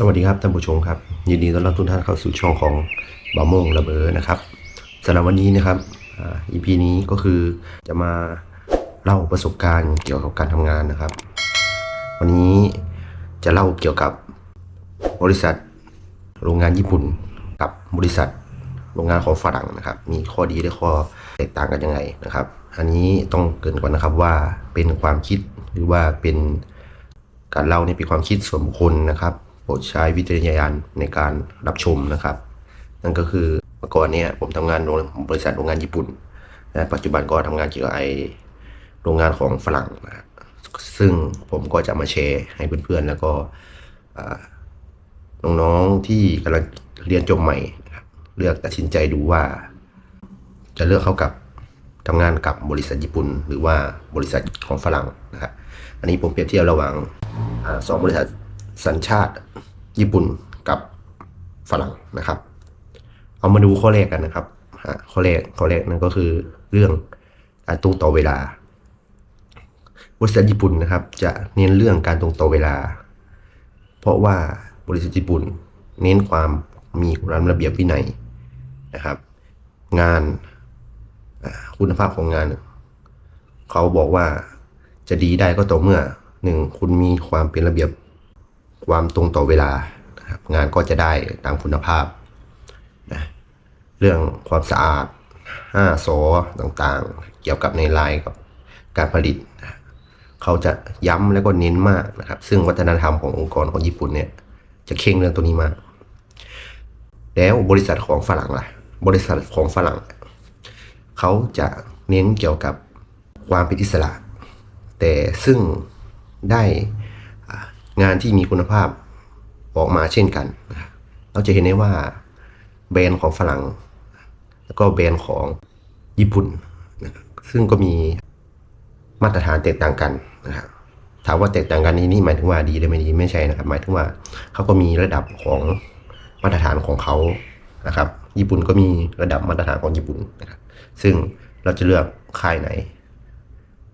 สวัสดีครับท่านผู้ชมครับยินดีต้อนรับทุกท่านเข้าสู่ช่องของบะโมงระเบอนะครับสำหรับวันนี้นะครับอ่า EP นี้ก็คือจะมาเล่าประสบการณ์เกี่ยวกับการทำงานนะครับ วันนี้จะเล่าเกี่ยวกับบริษัทโรงงานญี่ปุ่นกับบริษัทโรงงานของฝรั่งนะครับ มีข้อดีและข้อแตกต่างกันยังไงนะครับ อันนี้ต้องเกินก่อนนะครับว่าเป็นความคิดหรือว่าเป็นการเล่าเนี่ยเป็นความคิดส่วนบุคคลนะครับ ปรดใช้วิจารณญาณในการรับชมนะครับ นั่นก็คือเมื่อก่อนเนี่ยผมทำงานโรงบริษัทโรงงานญี่ปุ่นและปัจจุบันก็ทำงานเกี่ยวกับไอโรงงานของฝรั่งนะครับซึ่งผมก็จะมาแชร์ให้เพื่อนๆ แล้วก็น้องๆที่กำลังเรียนจบใหม่นะครับเลือกตัดสินใจดูว่า จะเลือกเข้ากับทำงานกับบริษัทญี่ปุ่น หรือว่าบริษัทของฝรั่งนะครับอันนี้ผมเปรียบเทียบระหว่างอสองบริษัท สัญชาติญี่ปุ่นกับฝรั่งนะครับ เอามาดูข้อแรกกันนะครับข้อแรกข้อแรกนั่นก็คือเรื่องการตรงต่อเวลาบริษัทญี่ปุ่นนะครับ จะเน้นเรื่องการตรงต่อเวลา เพราะว่าบริษัทญี่ปุ่น เน้นความมีระเบียบวินัยนะครับ งานคุณภาพของงาน เขาบอกว่าจะดีได้ก็ต่อเมื่อหนึ่งคุณมีความเป็นระเบียบ ความตรงต่อเวลานะครับงานก็จะได้ตามคุณภาพนะเรื่องความสะอาดห้าสอต่างๆ เกี่ยวกับในลายกับการผลิต เขาจะย้ำแล้วก็เน้นมากนะครับ ซึ่งวัฒนธรรมขององค์กรของญี่ปุ่นเนี่ยจะเข่งเรื่องตัวนี้มาก แล้วบริษัทของฝรั่งล่ะ บริษัทของฝรั่ง เขาจะเน้นเกี่ยวกับความเป็นอิสระ แต่ซึ่งได้ งานที่มีคุณภาพออกมาเช่นกัน เราจะเห็นได้ว่าแบรนด์ของฝรั่ง แล้วก็แบรนด์ของญี่ปุ่นนะครับซึ่งก็มีมาตรฐานแตกต่างกันนะครับถามว่าแตกต่างกันนี้นี่หมายถึงว่าดีหรือไม่ดีไม่ใช่นะครับ หมายถึงว่าเขาก็มีระดับของมาตรฐานของเขานะครับ ญี่ปุ่นก็มีระดับมาตรฐานของญี่ปุ่นนะครับ ซึ่งเราจะเลือกค่ายไหน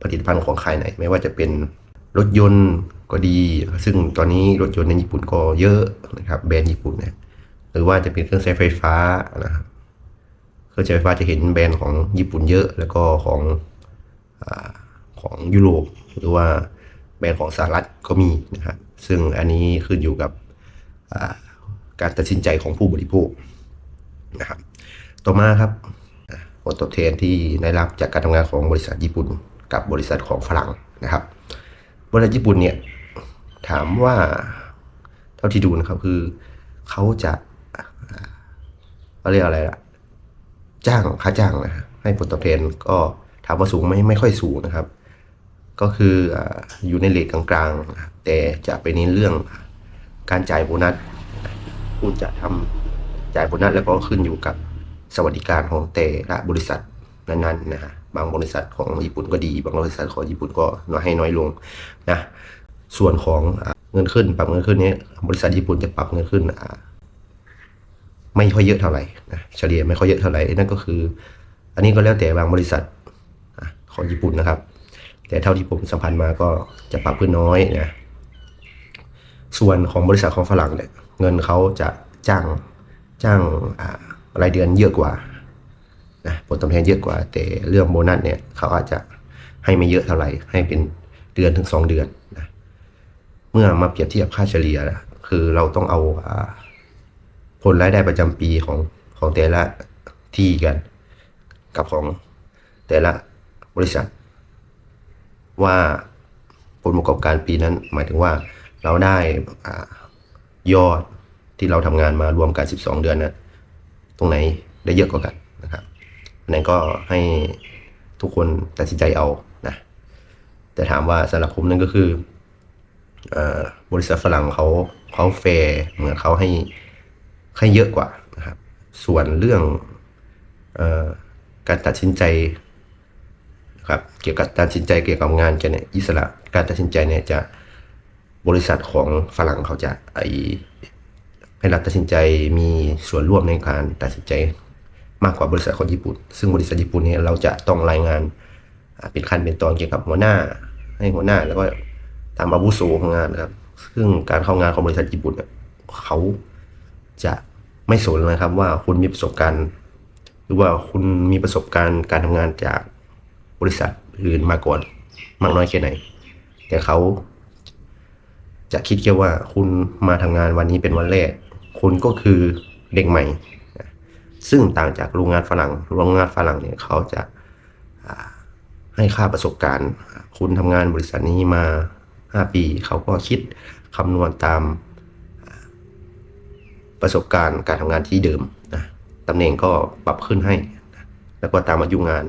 ผลิตภัณฑ์ของค่ายไหน ไม่ว่าจะเป็นรถยนต์ก็ดี ซึ่งตอนนี้รถยนต์ในญี่ปุ่นก็เยอะนะครับแบรนด์ญี่ปุ่นเนี่ยหรือว่าจะเป็นเครื่องใช้ไฟฟ้านะครับเครื่องใช้ไฟฟ้าจะเห็นแบรนด์ของญี่ปุ่นเยอะ แล้วก็ของอของยุโรปหรือว่าแบรนด์ของสหรัฐก็มีนะครับซึ่งอันนี้ขึ้นอยู่กับการตัดสินใจของผู้บริโภคนะครับ ต่อมาครับผลตอบแทนที่ได้รับจากการทำงานของบริษัทญี่ปุ่น กับบริษัทของฝรั่งนะครับ บริษัทญี่ปุ่นเนี่ย ถามว่าเท่าที่ดูนะครับคือเขาจะเขาเรียกอะไรล่ะ จ้างค่าจ้างนะฮะให้ผลตอบแทนก็ถามว่าสูงไหมไม่ค่อยสูงนะครับ ก็คืออยู่ในเลทกลางๆ แต่จะไปเน้นเรื่องการจ่ายโบนัสผู้จะทำจ่ายโบนัสแล้วก็ขึ้นอยู่กับสวัสดิการของแต่ละบริษัทนั้นๆนะฮะบางบริษัทของญี่ปุ่นก็ดี บางบริษัทของญี่ปุ่นก็น้อยให้น้อยลงนะ ส่วนของเงินขึ้นปรับเงินขึ้นนี้บริษัทญี่ปุ่นจะปรับเงินขึ้นไม่ค่อยเยอะเท่าไหร่นะเฉลี่ยไม่ค่อยเยอะเท่าไหร่นั่นก็คือ อันนี้ก็แล้วแต่บางบริษัทของญี่ปุ่นนะครับ แต่เท่าที่ผมสัมพันธ์มาก็จะปรับขึ้นน้อยนะส่วนของบริษัทของฝรั่งเนี่ยเงินเขาจะจ้างจ้างรายเดือนเยอะกว่านะผลตอบแทนเยอะกว่า แต่เรื่องโบนัสเนี่ยเขาอาจจะให้ไม่เยอะเท่าไหร่ให้เป็นเดือนถึงสองเดือนนะ เมื่อมาเปรียบเทียบค่าเฉลี่ยนะคือเราต้องเอาอผลรายได้ประจำปีของของแต่ละที่กัน กับของแต่ละบริษัท ว่าผลประกอบการปีนั้น หมายถึงว่าเราได้อยอดที่เราทำงานมารวมกัน 12 เดือนนะตรงไหนได้เยอะกว่ากันนะครับอันนั้นก็ให้ทุกคนตัดสินใจเอานะแต่ถามว่าสำหรับผมนั่นก็คือ บริษัทฝรั่งเขาเขาแฟร์เหมือนเขาให้ให้เยอะกว่านะครับ ส่วนเรื่องอการตัดสินใจนะครับเกี่ยวกับการตัดสินใจเกี่ยวกับงานจะเนี่ยอิสระการตัดสินใจเนี่ยจะบริษัทของฝรั่งเขาจะไอให้เราตัดสินใจมีส่วนร่วมในการตัดสินใจมากกว่าบริษัทของญี่ปุ่น ซึ่งบริษัทญี่ปุ่นเนี่ยเราจะต้องรายงานเป็นขั้นเป็นตอนเกี่ยวกับหัวหน้าให้หัวหน้าแล้วก็ ตามอาวุโสของงานนะครับ ซึ่งการเข้างานของบริษัทญี่ปุ่นเนี่ยเขาจะไม่สนเลยครับว่าคุณมีประสบการณ์ หรือว่าคุณมีประสบการณ์การทำงานจากบริษัทอื่นมาก่อนมากน้อยแค่ไหน แต่เขาจะคิดแค่ว่าคุณมาทำงานวันนี้เป็นวันแรก คุณก็คือเด็กใหม่ ซึ่งต่างจากโรงงานฝรั่งโรงงานฝรั่งเนี่ยเขาจะให้ค่าประสบการณ์ คุณทำงานบริษัทนี้มา 5 ปี เขาก็คิดคำนวณตามประสบการณ์การทำงานที่เดิมนะตำแหน่งก็ปรับขึ้นให้นะแล้วก็ตามอายุงาน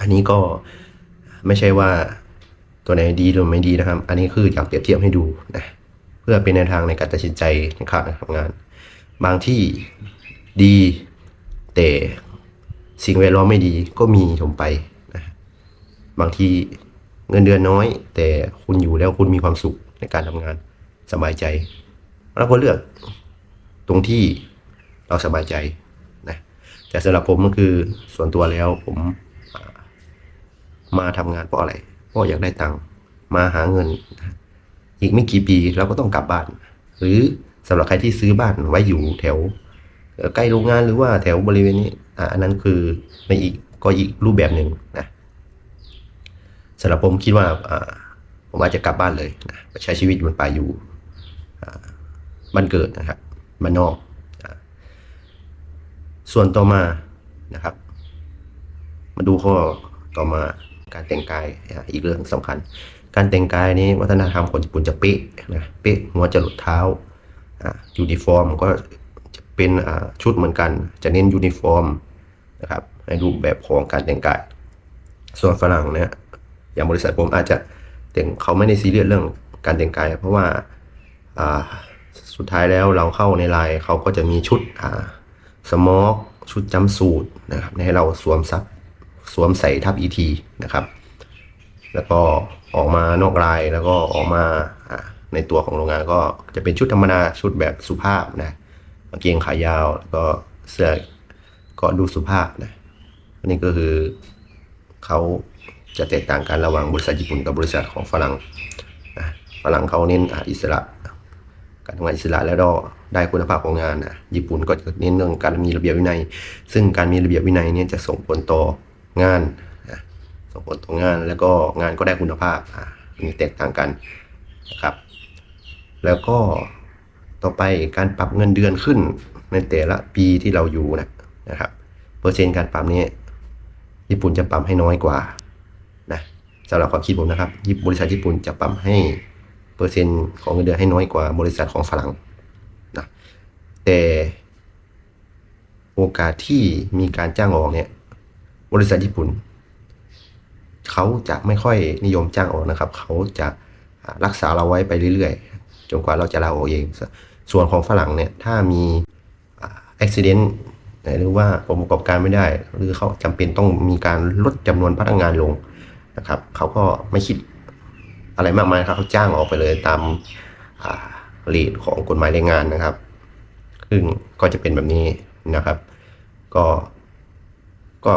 อันนี้ก็ไม่ใช่ว่าตัวไหนดีหรือไม่ดีนะครับ อันนี้คืออยากเปรียบเทียบให้ดูนะเพื่อเป็นแนวทางในการตัดสินใจในการทำงาน บางที่ดีแต่สิ่งแวดล้อมไม่ดีก็มีถมไปนะบางที่ เงินเดือนน้อย แต่คุณอยู่แล้วคุณมีความสุขในการทำงานสบายใจเราก็เลือกตรงที่เราสบายใจนะแต่สำหรับผมก็คือส่วนตัวแล้วผมมาทำงานเพราะอะไรเพราะอยากได้ตังค์มาหาเงิน อีกไม่กี่ปีเราก็ต้องกลับบ้าน หรือสำหรับใครที่ซื้อบ้านไว้อยู่แถวใกล้โรงงานหรือว่าแถวบริเวณนี้อันนั้นคือในอีกก็อีกรูปแบบหนึ่งนะ สำหรับผมคิดว่าผมอาจจะกลับบ้านเลยนะไปใช้ชีวิตบนป่าอยู่บ้านเกิดนะครับบ้านนอก ส่วนต่อมานะครับ มาดูข้อต่อมาการแต่งกายอีกเรื่องสำคัญ การแต่งกายนี้วัฒนธรรมคนญี่ปุ่นจะเป๊ะนะเป๊ะหัวจรดเท้าอะยูนิฟอร์มก็จะเป็นชุดเหมือนกัน จะเน้นยูนิฟอร์มนะครับในรูปแบบของการแต่งกาย ส่วนฝรั่งเนี่ย อย่างบริษัทผมอาจจะแต่งเขาไม่ได้ซีเรียสเรื่องการแต่งกาย เพราะว่าสุดท้ายแล้วเราเข้าในไลน์เขาก็จะมีชุดสมอกชุดจำสูตรนะครับให้เราสวมซับสวมใส่ทับอีทีนะครับ แล้วก็ออกมานอกลายแล้วก็ออกมาในตัวของโรงงานก็จะเป็นชุดธรรมดาชุดแบบสุภาพนะกางเกงขายาวแล้วก็เสื้อก็ดูสุภาพนะนนี้ก็คือเขา จะแตกต่างกันระหว่างบริษัทญี่ปุ่นกับบริษัทของฝรั่งนะฝรั่งเขาเน้นอ,อิสระ การทำงานอิสระแล้วก็ได้คุณภาพของงานนะญี่ปุ่นก็จะเน้นเรื่องการมีระเบียบวินัย ซึ่งการมีระเบียบวินัยเนี่ยจะส่งผลต่องานนะส่งผลต่องานแล้วก็งานก็ได้คุณภาพอ่าอันนี้แตกต่างกันนะครับ แล้วก็ต่อไปการปรับเงินเดือนขึ้นในแต่ละปีที่เราอยู่นะนะครับ เปอร์เซ็นต์การปรับนี้ญี่ปุ่นจะปรับให้น้อยกว่า สำหรับความคิดผมนะครับบริษัทญี่ปุ่นจะปรับให้เปอร์เซ็นต์ของเงินเดือนให้น้อยกว่าบริษัทของฝรั่งนะแต่โอกาสที่มีการจ้างออกเนี่ย บริษัทญี่ปุ่น เขาจะไม่ค่อยนิยมจ้างออกนะครับ เขาจะรักษาเราไว้ไปเรื่อยๆจนกว่าเราจะลาออกเอง ส่วนของฝรั่งเนี่ย ถ้ามีอุบิเหตุหรือว่าประกอบการไม่ได้ หรือเขาจำเป็นต้องมีการลดจำนวนพนักงานลง นะครับเขาก็ไม่คิดอะไรมากมายครับเขาจ้างออกไปเลยตามเรทของกฎหมายแรงงานนะครับ ซึ่งก็จะเป็นแบบนี้นะครับ ก็ก็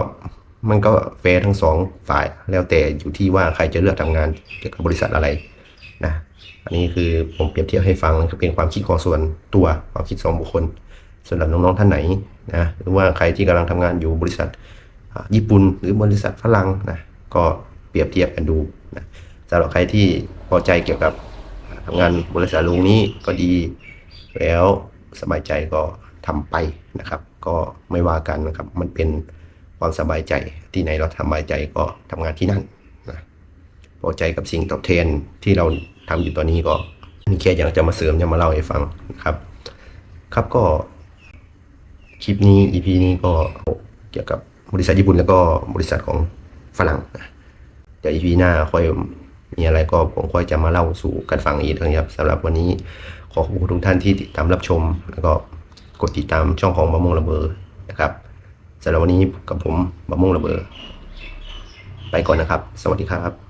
มันก็แฟร์ทั้งสองฝ่ายแล้วแต่อยู่ที่ว่าใครจะเลือกทำงานเกี่ยวกับบริษัทอะไรนะอันนี้คือผมเปรียบเทียบให้ฟังคือเป็นความคิดของส่วนตัวความคิดส่วนบุคคลสำหรับน้องๆท่านไหนนะหรือว่าใครที่กำลังทำงานอยู่บริษัทญี่ปุ่นหรือบริษัทฝรั่งนะก็ เปรียบเทียบกันดูนะสำหรับใครที่พอใจเกี่ยวกับทำงานบริษัทลุงนี้ก็ดี แล้วสบายใจก็ทำไปนะครับ ก็ไม่ว่ากันนะครับ มันเป็นความสบายใจที่ไหนเราสบายใจก็ทำงานที่นั่นนะพอใจกับสิ่งตอบแทนที่เราทำอยู่ตอนนี้ก็นี่แค่อยากจะมาเสริมจะมาเล่าให้ฟังนะครับ ครับก็คลิปนี้ EP นี้ก็เกี่ยวกับบริษัทญี่ปุ่นแล้วก็บริษัทของฝรั่งนะ เดี๋ยวอีพีหน้าค่อยมีอะไรก็ผมค่อยจะมาเล่าสู่กันฟังอีกนะครับสำหรับวันนี้ขอขอบคุณทุกท่านที่ติดตามรับชม แล้วก็กดติดตามช่องของบะมงระเบอนะครับสำหรับวันนี้กับผมบะมงระเบอไปก่อนนะครับ สวัสดีครับ